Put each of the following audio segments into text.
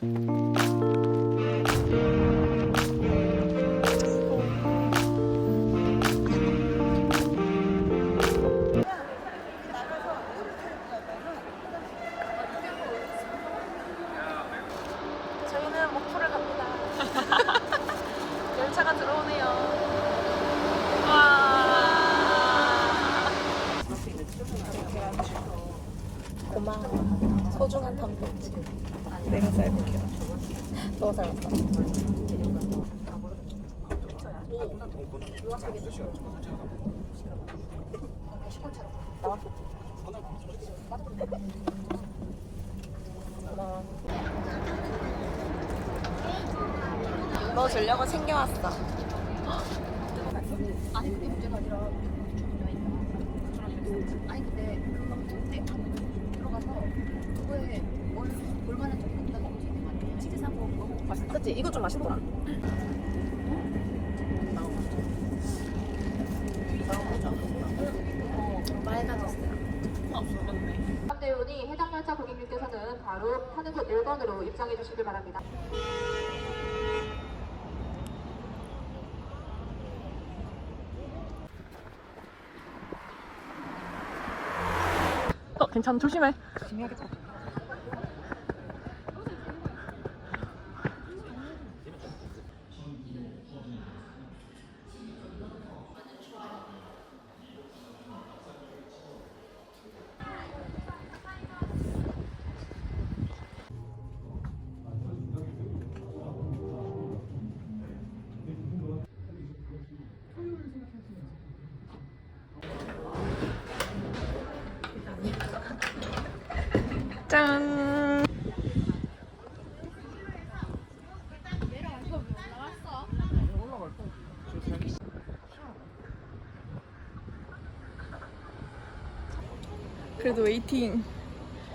저 소중한 탐정지. 내가 쌀볼게. 너가 쌀봤다. 고마워. 너 주려고 챙겨왔어. 아니 그게 문제가 아니라 아니 근데 그거에 뭘 볼만한 점이 없다고 하시는 거 아니에요? 치즈 사고 너무 맛있다. 그치? 이거 좀 맛있더라. 대운이 해당 열차 고객님께서는 바로 타는 곳 1번으로 입장해 주시길 바랍니다. 어, 괜찮아. 조심해. 짠. 그래도 웨이팅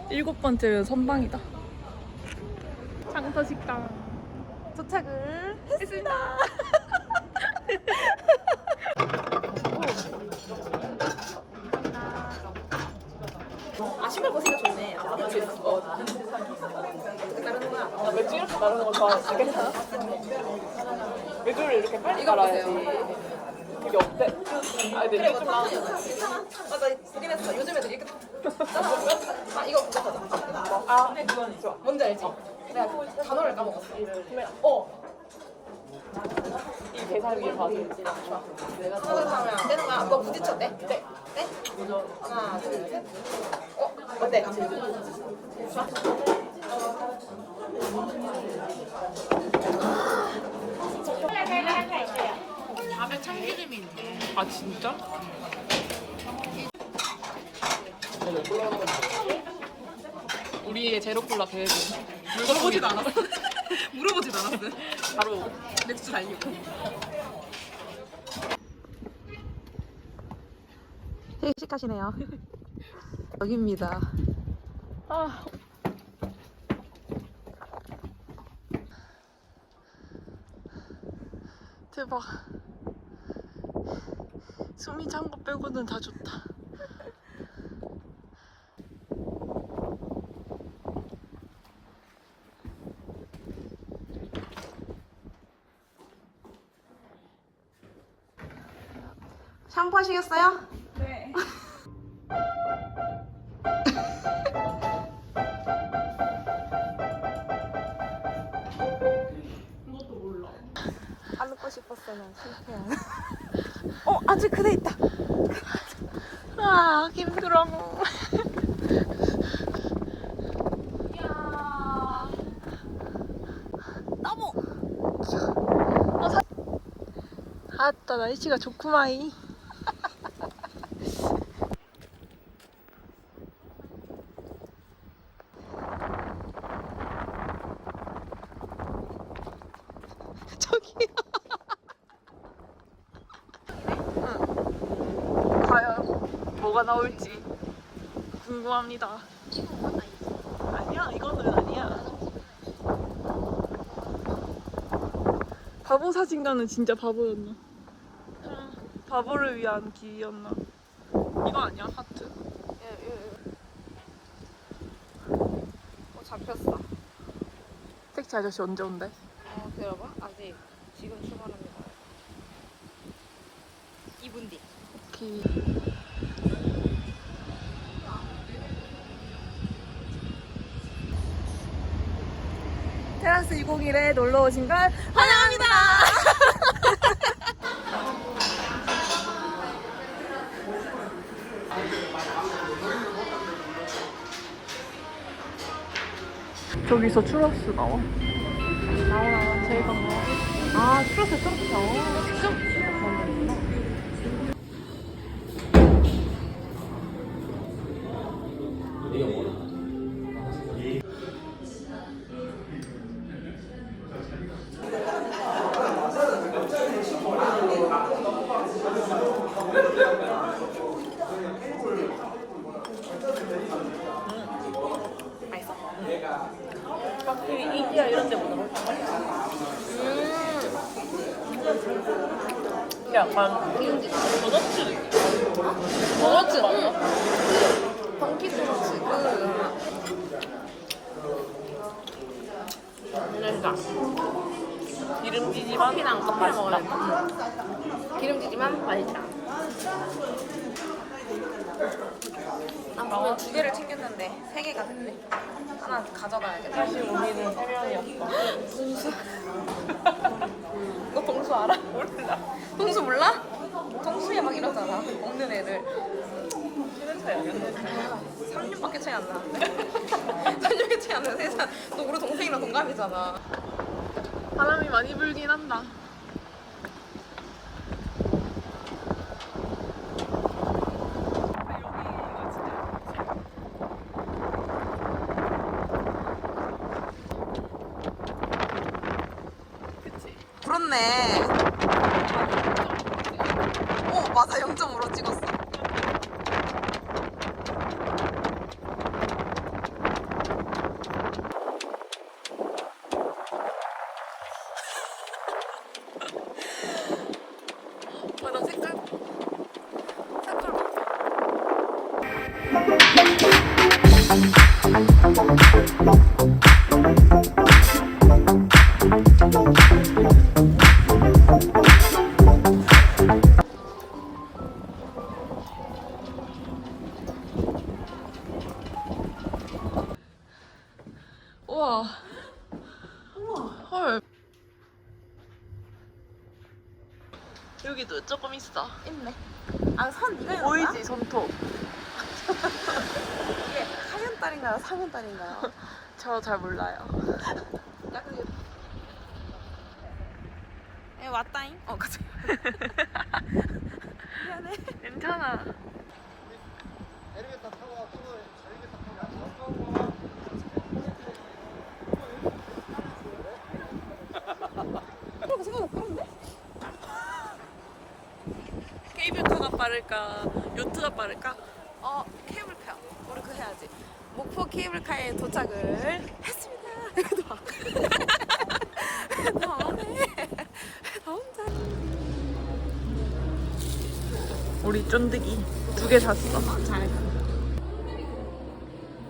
일곱 번째면 선방이다. 장터 식당 도착을 했습니다. 아 신발 벗으니까 좋네. 아, 그치. 어. 나 맥주 이렇게 나르는 거 좋아하지. 괜찮아? 맥주를 이렇게 빨리 갈아야지. 그게 없대. 아 근데 이게 좀 나. 괜찮아? 맞아, 보긴 했어. 요즘 애들 이렇게. 아, 이거 그거 하자. 아, 그건 좋아. 뭔지 알지? 내가 그 단어를 까먹었어. 어. 이 계산 위에 봐도 하나 하면 안 되는 거야. 너 부딪혔대? 네. 네? 하나, 둘, 셋. 어? 어때? 아 진짜? 우리의 제로 콜라 계획은 물어보지도 않았어. 물어보지도 않았어. 바로 맥주 달리고. 회식하시네요. 여기입니다. 아. 대박. 숨이 찬 거 빼고는 다 좋다. 샴푸 하시겠어요? 싶었으면 실패야. 어, 아직 그대 있다. 아, 힘들어. 나무. 아따 날씨가 좋구마이. 뭐가 나올지 궁금합니다. 아니야, 이거는 아니야. 바보 사진가는 진짜 바보였나? 바보를 위한 길이었나? 이거 아니야, 하트. 예, 예, 예. 어, 잡혔어. 택시 아저씨 언제 온대? 어, 들어봐. 아직 지금 출발합니다. 2분 뒤. 오케이. 2021에 놀러 오신 걸 환영합니다. 저기서 추러스 나와. 나와 제일 건강. 아 추러스 어, 추러스 나와. 직접 확실히 인디아 이런 데보다 훨씬 맛있어. 음. 약간 도넛츠 느낌. 도넛츠 맞나? 펑키 도너츠. 그러니까 기름지지만 커피랑 커피를 먹어야 맛있다. 기름지지만 맛있다. 난 분명 두 개를 챙겼는데 세 개가 됐네. 하나 가져가야겠다. 사실 우리는 세 명이었어. 동수. 너 동수 알아? 몰라. 동수 몰라? 동수에 막 이러잖아. 먹는 애들. 쉬는 차이 아니었는데. 3년밖에 차이 안 나는데? 3년밖에 차이 안 나는데 세상 너 우리 동생이랑 동갑이잖아. 바람이 많이 불긴 한다. 그렇네. 어 맞아 0.5로 찍었어. 바다 색깔 색깔 봐. 여기도 조금 있어. 있네. 아선 해놨나? 보이지 손톱. 이게 하얀 딸인가요? 상한 딸인가요? 저 잘 몰라요. 에 왔다잉? 어 가자. 미안해. 괜찮아. 그렇게 생각 못 했는데? 케이블카가 빠를까? 요트가 빠를까? 어 케이블카. 우리 그거 해야지. 목포 케이블카에 도착을 했습니다. 너안 해. 나 혼자. 우리 쫀득이 두 개 샀어. 잘.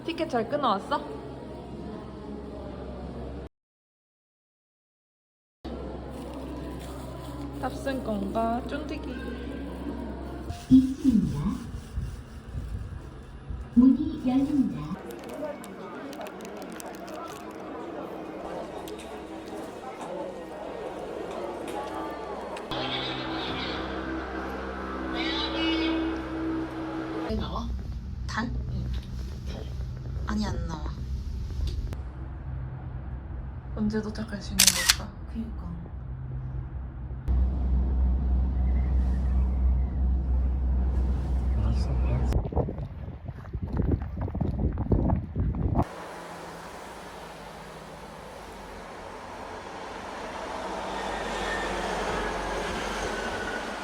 티켓 잘 끊어왔어? 탑승권과 쫀득이. 있습니다. 문이 열립니다. 나와? 단? 아니 안 나와. 언제 도착할 수 있는 걸까? 그니까.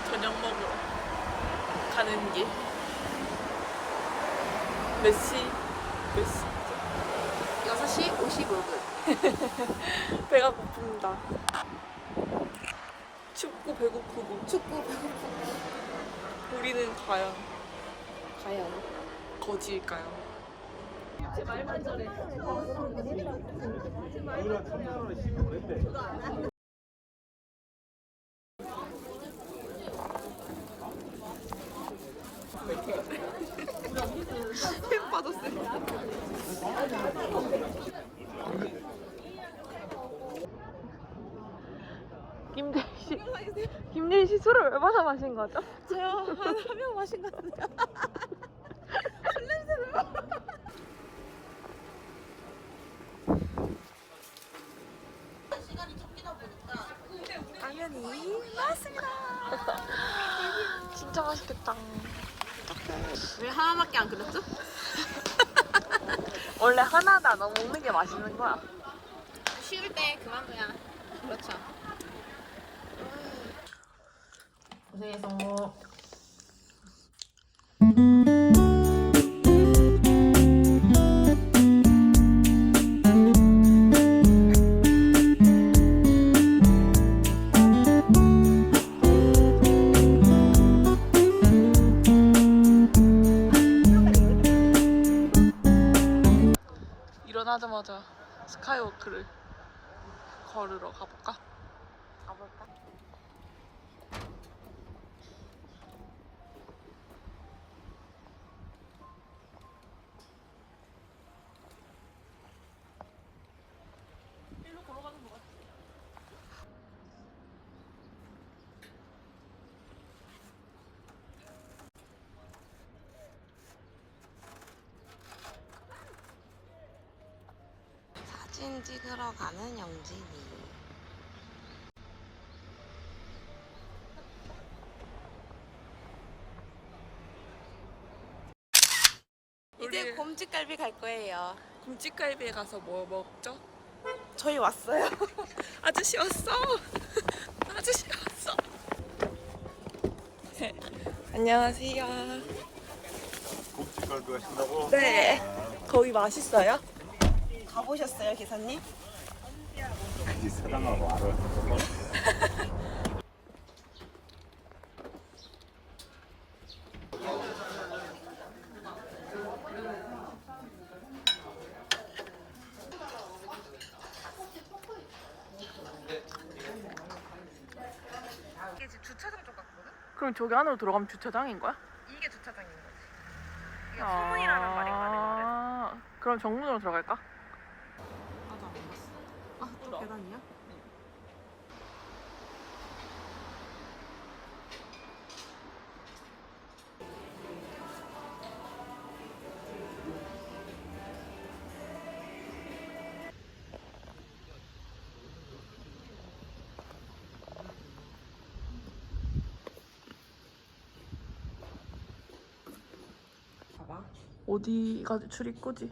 저녁 먹으러 길. 몇 시? 몇 시? 6시 55분. 배가 고픕니다. 춥고 배고프고 축구 배고프. 우리는 과연 과연. 거지일까요? 김대희 씨, 김대희 씨 술을 얼마나 마신 거죠? 저요 한명 마신 것 같은데요. 라면이 나왔습니다. 진짜 맛있겠다. 왜 하나밖에 안 그렸죠? 원래 하나다 너 먹는 게 맛있는 거야. 쉬울 때 그만둬야. 그렇죠. 고생했어. 걸으러 가볼까? 가볼까? 일로 걸어가는 거 같아. 사진 찍으러 가는 영진이. 이제 우리- 곰집갈비 갈 거예요. 곰집갈비에 가서 뭐 먹죠? 저희 왔어요. 아저씨 왔어. 아저씨 왔어. 안녕하세요. 곱집갈비 하신다고? 네. 거기 맛있어요? 가보셨어요, 기사님? 이 사당하고 알아. 이게 지금 주차장 쪽 같거든? 그럼 저기 안으로 들어가면 주차장인 거야? 이게 주차장인 거지. 이게 후문이라는 말인가 내 말은. 아, 그럼 정문으로 들어갈까? 어디가 출입구지?